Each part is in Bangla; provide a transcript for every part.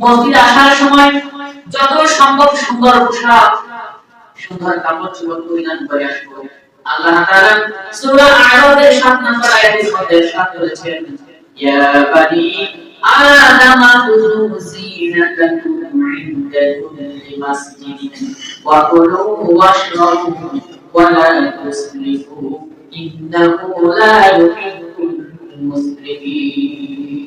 মসজিদে আসার সময় যত সম্ভব সুন্দর পোশাক, সুন্দর কাপড় চোপড় পরিধান করে আসব। আল্লাহ তাআলা সূরা আরাফের 7 নম্বর আয়াতের মধ্যে ইরশাদ করেছেন, ইয়া বানি আদম খুযু জিনাতাকুম ইনদা কুল্লি মাসজিদিন ওয়া কুলু ওয়াশরাবু ওয়া লা তুসরিফু ইন্নাহু লা ইউহিব্বুল মুসরিফিন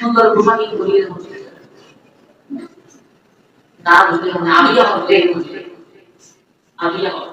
সুন্দর পোশাকই পরিয়ে বসে। না বুঝলে আমি যখন আমি যখন